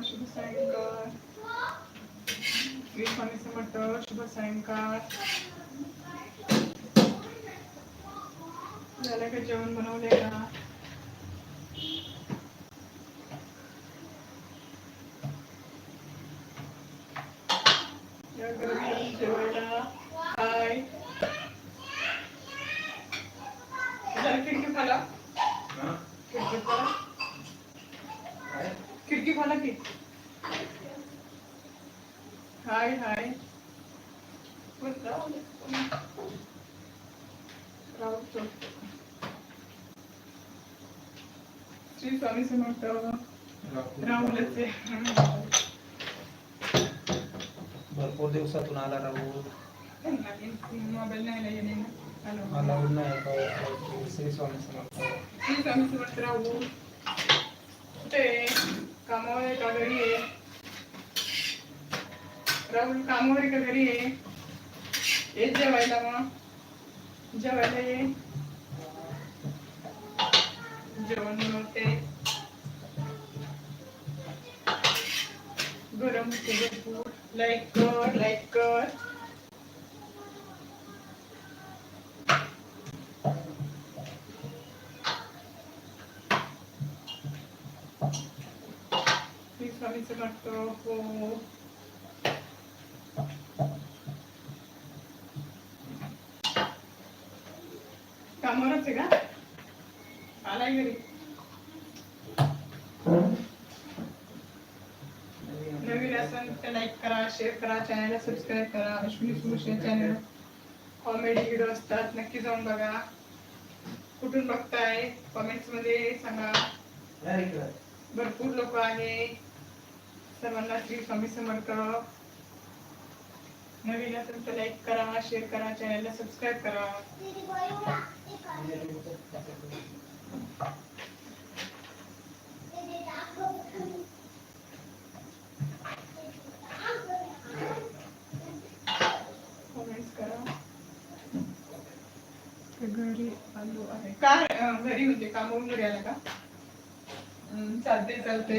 शुभ सायंकाळ. श्री स्वामी शुभ सायंकाळ. झालं का जेवण बनवले का खिडकी फाला की. हाय हाय. श्री स्वामी समर्थ राहुलच भरपूर दिवसातून आला राहू मोबाईल नाही का श्री स्वामी समर्थ श्री स्वामी समर्थ राहू कुठे? आहे? कामावर आहे का घरी आहे राहुल कामावर आहे का घरी आहे येत जेवायला मग. जेवायला ये. जेवण बनवते. गरम होते भरपूर. लाईक कर लाईक कर. स्वामी समर्थ हो. कामावरच आहे का? आलाय घरी. नवीन असेल तर लाईक करा शेअर करा चॅनलला सबस्क्राईब करा. अश्विनी सुरुशे चॅनल कॉमेडी व्हिडिओ असतात. नक्की जाऊन बघा. कुठून बघताय? कमेंट्समध्ये सांगा. भरपूर लोक आहे. सर्वांना श्री स्वामी समर्थ. नवीन असेल तर लाईक करा शेअर करा चॅनलला सबस्क्राईब करा. घरी आलो आहे. का? घरी होते कामावून घरी आला का? चालते चालते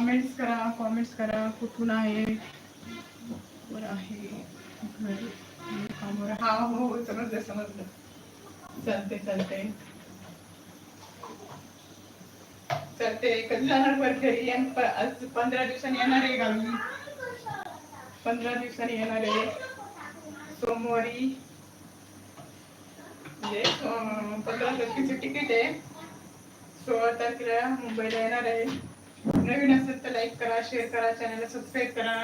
कॉमेंट्स करा कॉमेंट्स करा. कुठून आहे? वर आहे. हा हो, हो समजलं समजलं. चालते चालते चालते कधी जाणार वर घरी. आज पंधरा दिवसांनी येणार आहे गावी. पंधरा दिवसांनी येणार आहे. सोमवारी. म्हणजे पंधरा तारखेची तिकीट आहे. सोळा तारखेला मुंबईला येणार आहे. नवीन असेल तर लाईक करा शेअर करा चॅनलला सबस्क्राईब करा.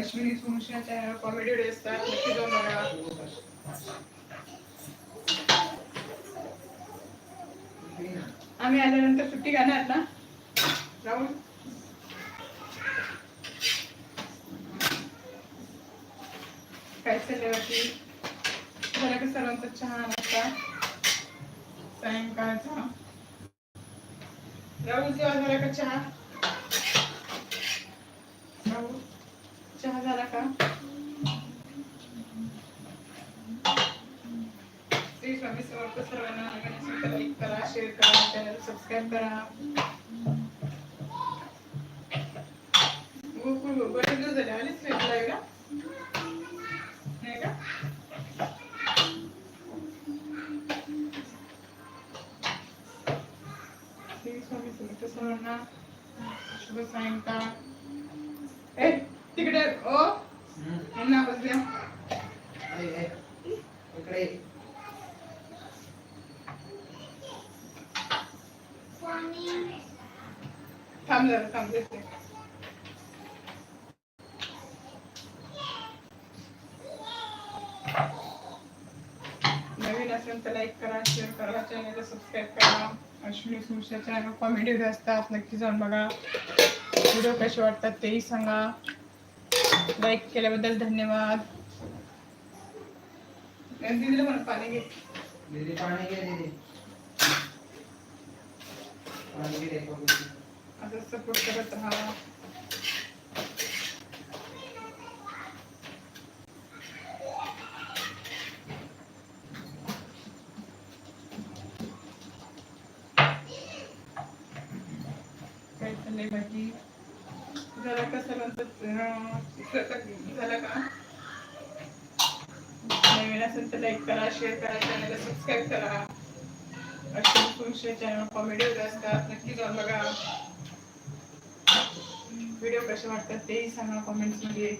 अश्विनी सुमुशिया चॅनल कॉमेडी व्हिडिओ असतात नक्की जाऊन बघा. आम्ही आल्यानंतर सुट्टी घालणार ना? जाऊन काय चाललंय बाकी? झाला का सर्वांचा चहा नाश्ता सायंकाळचा. राहुल जेव्हा झाला का चहा? राहुल चहा झाला का? श्री स्वामी समर्थ सर्वांना नवीन करा शेअर करा चॅनल सबस्क्राईब करा. सायंकाळ ए तिकडे ओ थांब जरा थांब देते नवीन असेल तर लाईक करा शेअर करा चॅनलला सबस्क्राईब करा. अश्विनी सुरशा चॅनल कॉमेडी व्हिडिओ असतात नक्की जाऊन बघा. व्हिडिओ कसे वाटतात तेही सांगा. लाईक केल्याबद्दल धन्यवाद. दिदीला मला पाणी घे. दीदी पाणी घे दीदी. पाणी घे. असं सपोर्ट करत राहा काय चाललंय बाकी झालं का सर्वांचं अं, स्वयंपाक झालं का नवीन असेल तर लाईक करा शेअर करा चॅनलला सबस्क्राईब करा. असे तुमचे चॅनल कॉमेडी होत असतात. नक्की जाऊन बघा. व्हिडिओ कसे वाटतात तेही सांगा कॉमेंट्समध्ये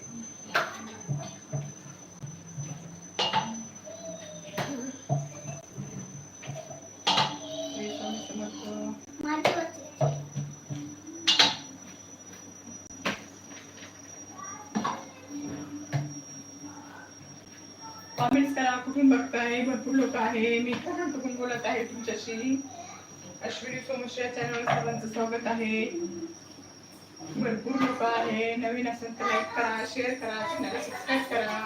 भरपूर लोक आहे. मी कर्नाटकून बोलत आहे तुमच्याशी. अश्विनी सोमश्रिया चॅनल सर्वांचं स्वागत आहे. भरपूर लोक आहे. नवीन असेल तर लाईक करा शेअर करा चॅनलला सबस्क्राईब करा.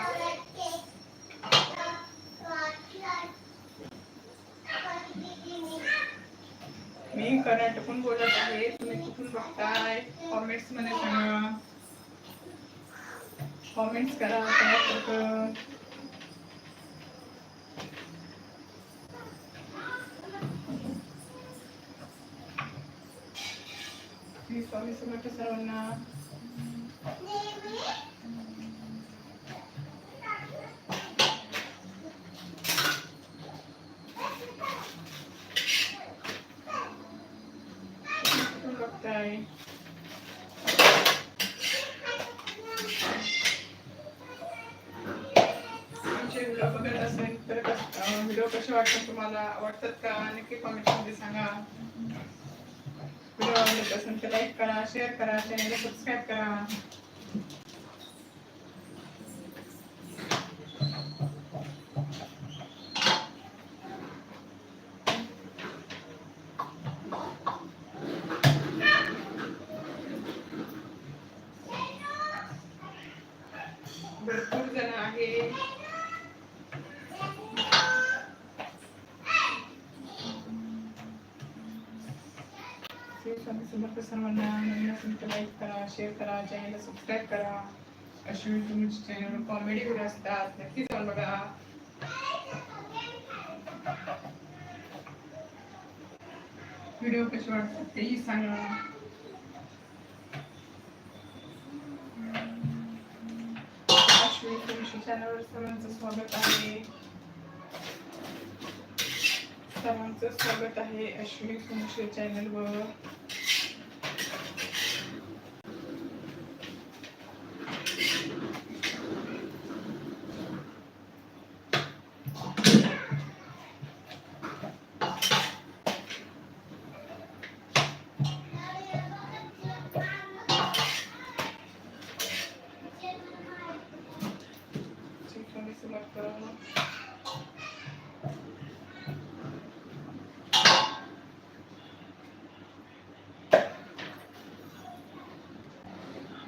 मी कर्नाटकून बोलत आहे. तुम्ही कुठून बघताय? कॉमेंट्समध्ये सांगा. कॉमेंट्स करा काय करतं श्री स्वामी समर्थ सर्वांना कुठून बघताय आमचे व्हिडिओ बघत असेल तर व्हिडिओ कसे वाटतात तुम्हाला? आवडतात का? नक्की कॉमेंटमध्ये सांगा. व्हिडिओ आवडत असेल तर लाईक करा शेअर करा चॅनलला सबस्क्राईब करा भरपूर जण आहे श्री स्वामी समर्थ सर्वांना नवीन असेल तर लाईक करा शेअर करा चॅनलला सबस्क्राईब करा. अशी तुमच्या चॅनलवर कॉमेडी व्हिडिओ असतात नक्की जाऊन बघा. व्हिडिओ कसे वाटतात तेही सांगा. चॅनलवर सर्वांचं स्वागत आहे. सर्वांचं स्वागत आहे अश्विनी तुमच्या चॅनलवर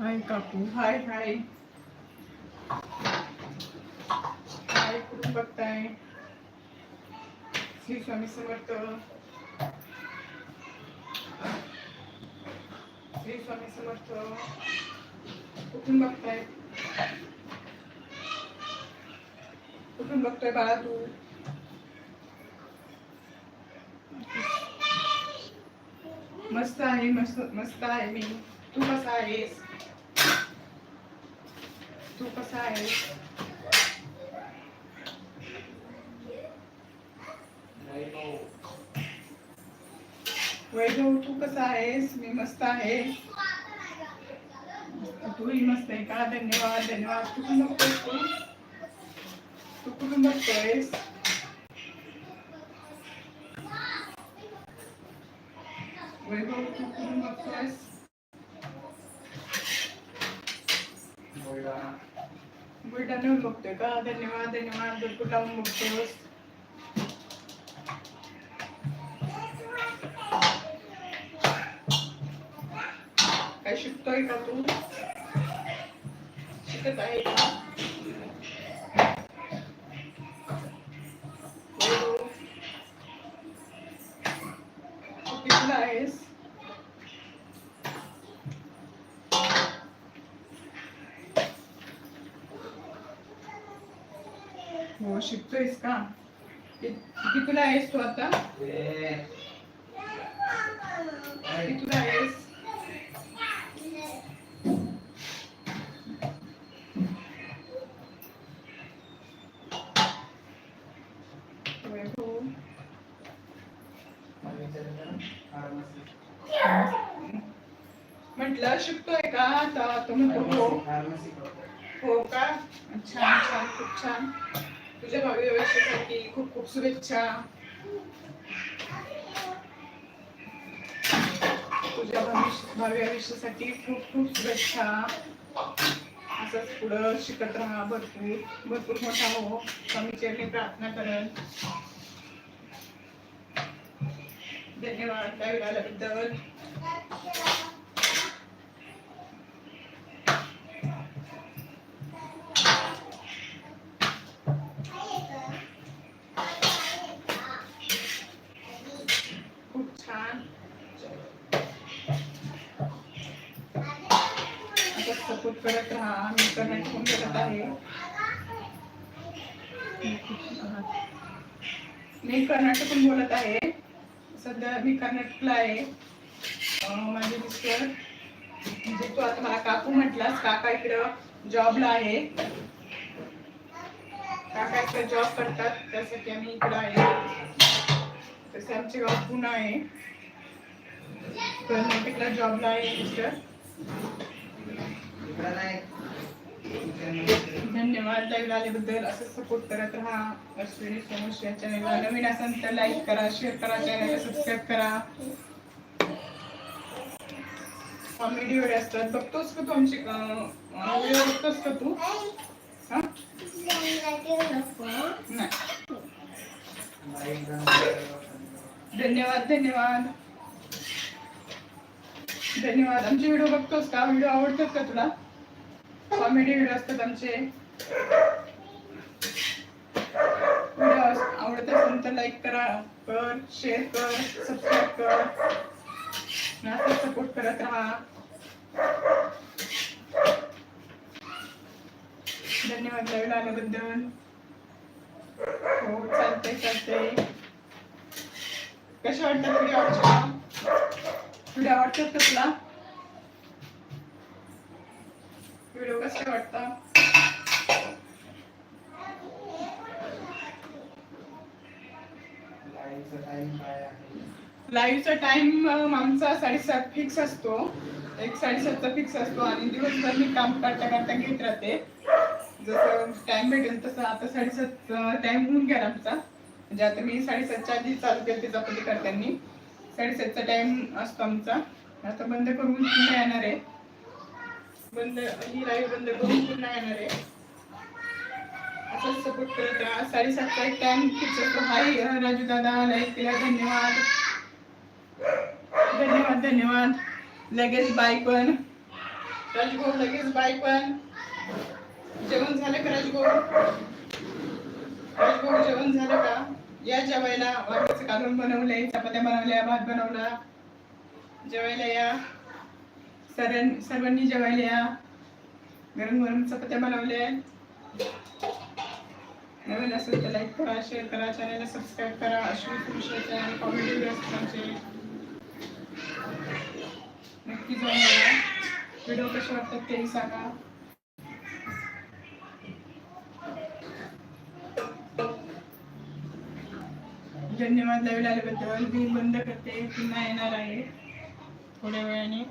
हाय काकू हाय हाय. हाय कुठून बघताय श्री स्वामी समर्थ. श्री स्वामी समर्थ. कुठून बघताय? कुठून बघतोय बाळा तू? मस्त आहे मस्त मस्त आहे मी. तू कसा आहेस? तू कसा आहेस? वैभव. तू कसा आहेस? मी मस्त आहे. तूही मस्त आहे का? धन्यवाद धन्यवाद. कुठून बघतोयस तू? तू कुठून बघतोयस? वैभव तू कुठून बघतोयस? उलटा नेऊन बघतोय का? धन्यवाद धन्यवाद. भरपूर लावून बघतोस काय शिकतोय का तू? शिकत आहे का? कुठला आहेस? हो शिकतोयस का? कि- कितवीला आहेस तू आता? ए, काय? आहेस? वैभव. म्हटलं शिकतोय का? आता तुम्ही हो. हो. का? छान छान खूप छान. तुझ्या भावी भविष्यासाठी खूप खूप शुभेच्छा. तुझ्या भविष्य भावी आयुष्यासाठी खूप खूप शुभेच्छा. असंच पुढं शिकत राहा भरपूर भरपूर मोठा हो. स्वामी चरणी प्रार्थना करत धन्यवाद लाईव्ह आल्याबद्दल करत राहा मी करण्यात फोन करत आहे. मी कर्नाटकून बोलत आहे. सध्या मी कर्नाटकला आहे. माझे मिस्टर म्हणजे तू आता मला काकू म्हटलास काका इकडं जॉबला आहे. काका इकडे जॉब करतात त्यासाठी आम्ही इकडं आहे. तसे आमचे गाव पुणे आहे. कर्नाटकला जॉबला आहे मिस्टर. धन्यवाद. लाईव्ह आल्याबद्दल असं सपोर्ट करत राहा. अश्विनी समोर या चॅनलला नवीन असेल तर लाईक करा शेअर करा चॅनलला सबस्क्राईब करा. कॉमेडी वगैरे असतात. बघतोस का तू आमची व्हिडिओ बघतोस का तू? नाही. धन्यवाद धन्यवाद. धन्यवाद. आमचे व्हिडिओ बघतोस का? व्हिडिओ आवडतात का तुला? कॉमेडी व्हिडिओ असतात आमचे. व्हिडिओ आवडत असेल तर लाईक करा. कर शेअर कर सबस्क्राईब कर. नाचा सपोर्ट करत राहा. धन्यवाद लाईव्ह आल्याबद्दल हो चालतंय चालतंय. कशा वाटतात व्हिडिओ आवडतात व्हिडिओ आवडतात का तुला? व्हिडिओ कसे वाटतात? लाईव्हचा टाइम आमचा साडेसात फिक्स असतो. एक साडेसातचा फिक्स असतो आणि दिवसभर मी काम करता करता घेत राहते. जसं टाइम भेटेल तसं आता साडेसात टाइम होऊन गेला आमचा. म्हणजे आता मी साडेसातच्या आधी चालू केलं चपाती करताना साडेसातचा टाइम असतो आमचा. आता बंद करून पुन्हा येणार आहे. बंद ही लाईव्ह बंद करून पुन्हा येणार आहे. असंच सपोर्ट करत राहा. साडेसातचा एक टाइम फिक्स असतो. हाय राजू दादा लाईक केला धन्यवाद. धन्यवाद धन्यवाद. लगेच बाय पण. राजभाऊ लगेच बाय पण. जेवण झालं का राजभाऊ? राजभाऊ जेवण झालं का? या जेवायला वांग्याचं कालवण बनवलंय चपात्या बनवल्या भात बनवला. जेवायला या. सर्वां सर्वांनी जेवायला या. गरम गरम चपात्या बनवल्या. नवीन असेल तर लाईक करा शेअर करा चॅनलला सबस्क्राईब करा. अश्विनी पुरुषा आणि कॉमेडी असतात आमचे. नक्की जाऊन व्हिडिओ कसे वाटतात तेही सांगा. धन्यवाद लाईव्ह आल्याबद्दल मी बंद करते पुन्हा येणार आहे. थोड्या वेळाने.